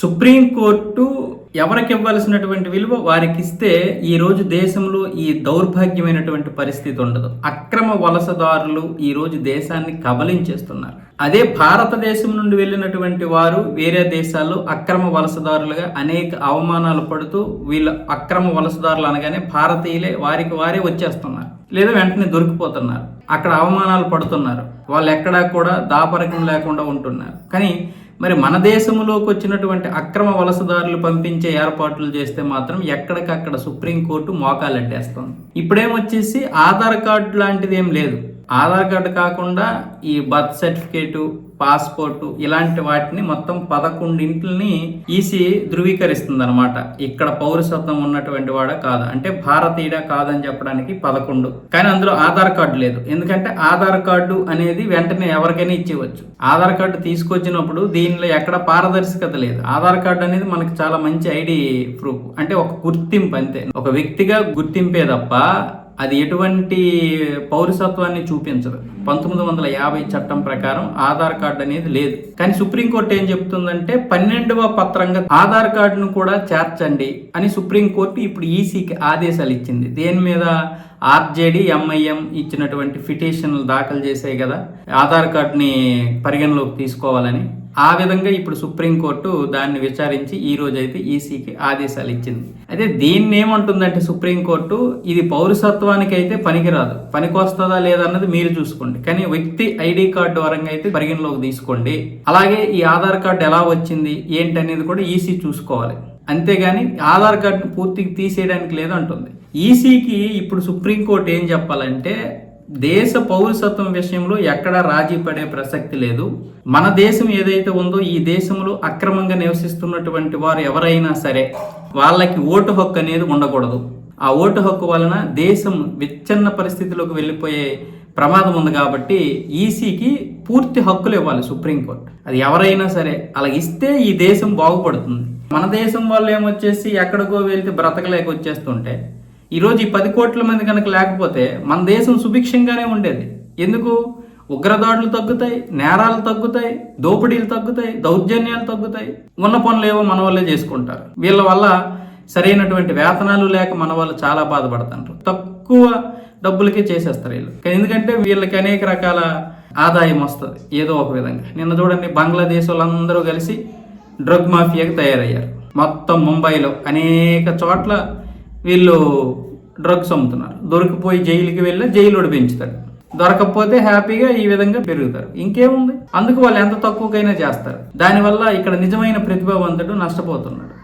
Supreme court ఎవరికి ఇవ్వాల్సినటువంటి విలువ వారికి ఇస్తే ఈ రోజు దేశంలో ఈ దౌర్భాగ్యమైనటువంటి పరిస్థితి ఉండదు. అక్రమ వలసదారులు ఈ రోజు దేశాన్ని కబలించేస్తున్నారు. అదే భారతదేశం నుండి వెళ్ళినటువంటి వారు వేరే దేశాల్లో అక్రమ వలసదారులుగా అనేక అవమానాలు పడుతూ వీళ్ళు అక్రమ వలసదారులు అనగానే భారతీయులే వారికి వారే వచ్చేస్తున్నారు. లేదా వెంటనే దొరికిపోతున్నారు. అక్కడ అవమానాలు పడుతున్నారు. వాళ్ళు ఎక్కడా కూడా దాపరికం లేకుండా ఉంటున్నారు. కానీ మరి మన దేశంలోకి వచ్చినటువంటి అక్రమ వలసదారులు పంపించే ఏర్పాట్లు చేస్తే మాత్రం ఎక్కడికక్కడ సుప్రీంకోర్టు మోకాలెట్టేస్తుంది. ఇప్పుడేమొచ్చేసి ఆధార్ కార్డు లాంటిది ఏం లేదు. ఆధార్ కార్డు కాకుండా ఈ బర్త్ సర్టిఫికేటు పాస్పోర్టు ఇలాంటి వాటిని మొత్తం పదకొండింటిని ఈసీ ధృవీకరిస్తుంది అనమాట ఇక్కడ పౌరసత్వం ఉన్నటువంటి వాడ కాదు? అంటే భారతీయుడ కాదని చెప్పడానికి పదకొండు. కానీ అందులో ఆధార్ కార్డు లేదు. ఎందుకంటే ఆధార్ కార్డు అనేది వెంటనే ఎవరికైనా ఇచ్చేవచ్చు ఆధార్ కార్డు తీసుకొచ్చినప్పుడు దీనిలో ఎక్కడ పారదర్శకత లేదు. ఆధార్ కార్డు అనేది మనకు చాలా మంచి ఐడి ప్రూఫ్. అంటే ఒక గుర్తింపు అంతే. ఒక వ్యక్తిగా గుర్తింపే తప్ప అది ఎటువంటి పౌరసత్వాన్ని చూపించదు. పంతొమ్మిది వందల యాభై చట్టం ప్రకారం ఆధార్ కార్డు అనేది లేదు. కానీ సుప్రీంకోర్టు ఏం చెప్తుందంటే పన్నెండవ పత్రంగా ఆధార్ కార్డును కూడా చేర్చండి అని సుప్రీంకోర్టు ఇప్పుడు ఈసీకి ఆదేశాలు ఇచ్చింది. దేని మీద? ఆర్జేడి ఎంఐఎం ఇచ్చినటువంటి పిటిషన్లు దాఖలు చేసాయి కదా. ఆధార్ కార్డుని పరిగణలోకి తీసుకోవాలని. ఆ విధంగా ఇప్పుడు సుప్రీంకోర్టు దాన్ని విచారించి ఈ రోజు అయితే ఈసీకి ఆదేశాలు ఇచ్చింది. అయితే దీన్ని ఏమంటుందంటే సుప్రీంకోర్టు ఇది పౌరసత్వానికి అయితే పనికిరాదు. పనికొస్తుందా లేదా అన్నది మీరు చూసుకోండి. కానీ వ్యక్తి ఐడి కార్డు వరంగా అయితే పరిగణలోకి తీసుకోండి. అలాగే ఈ ఆధార్ కార్డు ఎలా వచ్చింది ఏంటి అనేది కూడా ఈసీ చూసుకోవాలి. అంతేగాని ఆధార్ కార్డుని పూర్తిగా తీసేయడానికి లేదు అంటుంది ఈసీకి ఇప్పుడు సుప్రీంకోర్టు ఏం చెప్పాలంటే దేశ పౌరసత్వం విషయంలో ఎక్కడా రాజీ పడే ప్రసక్తి లేదు. మన దేశం ఏదైతే ఉందో ఈ దేశంలో అక్రమంగా నివసిస్తున్నటువంటి వారు ఎవరైనా సరే వాళ్ళకి ఓటు హక్కు అనేది ఉండకూడదు. ఆ ఓటు హక్కు వలన దేశం విచ్ఛిన్న పరిస్థితిలోకి వెళ్ళిపోయే ప్రమాదం ఉంది కాబట్టి ఈసీకి పూర్తి హక్కులు ఇవ్వాలి సుప్రీంకోర్టు. అది ఎవరైనా సరే అలా ఇస్తే ఈ దేశం బాగుపడుతుంది. మన దేశం వాళ్ళు ఏమొచ్చేసి ఎక్కడికో వెళ్తే బ్రతకలేక వచ్చేస్తుంటే ఈరోజు ఈ పది కోట్ల మంది కనుక లేకపోతే మన దేశం సుభిక్షంగానే ఉండేది. ఎందుకు? ఉగ్రదాడులు తగ్గుతాయి నేరాలు తగ్గుతాయి దోపిడీలు తగ్గుతాయి దౌర్జన్యాలు తగ్గుతాయి. ఉన్న పనులు ఏవో మన వల్లే చేసుకుంటారు. వీళ్ళ వల్ల సరైనటువంటి వేతనాలు లేక మన వాళ్ళు చాలా బాధపడుతుంటారు తక్కువ డబ్బులకే చేసేస్తారు వీళ్ళు. ఎందుకంటే వీళ్ళకి అనేక రకాల ఆదాయం వస్తుంది. ఏదో ఒక విధంగా. నిన్న చూడండి బంగ్లాదేశ్ వాళ్ళందరూ కలిసి డ్రగ్ మాఫియాకి తయారయ్యారు. మొత్తం ముంబైలో అనేక చోట్ల వీళ్ళు డ్రగ్స్ అమ్ముతున్నారు. దొరికిపోయి జైలుకి వెళ్ళి జైలు పెంచుతాడు. దొరకకపోతే హ్యాపీగా ఈ విధంగా పెరుగుతారు. ఇంకేముంది? అందుకు వాళ్ళు ఎంత తక్కువకైనా చేస్తారు. దానివల్ల ఇక్కడ నిజమైన ప్రతిభావంతుడు నష్టపోతున్నాడు.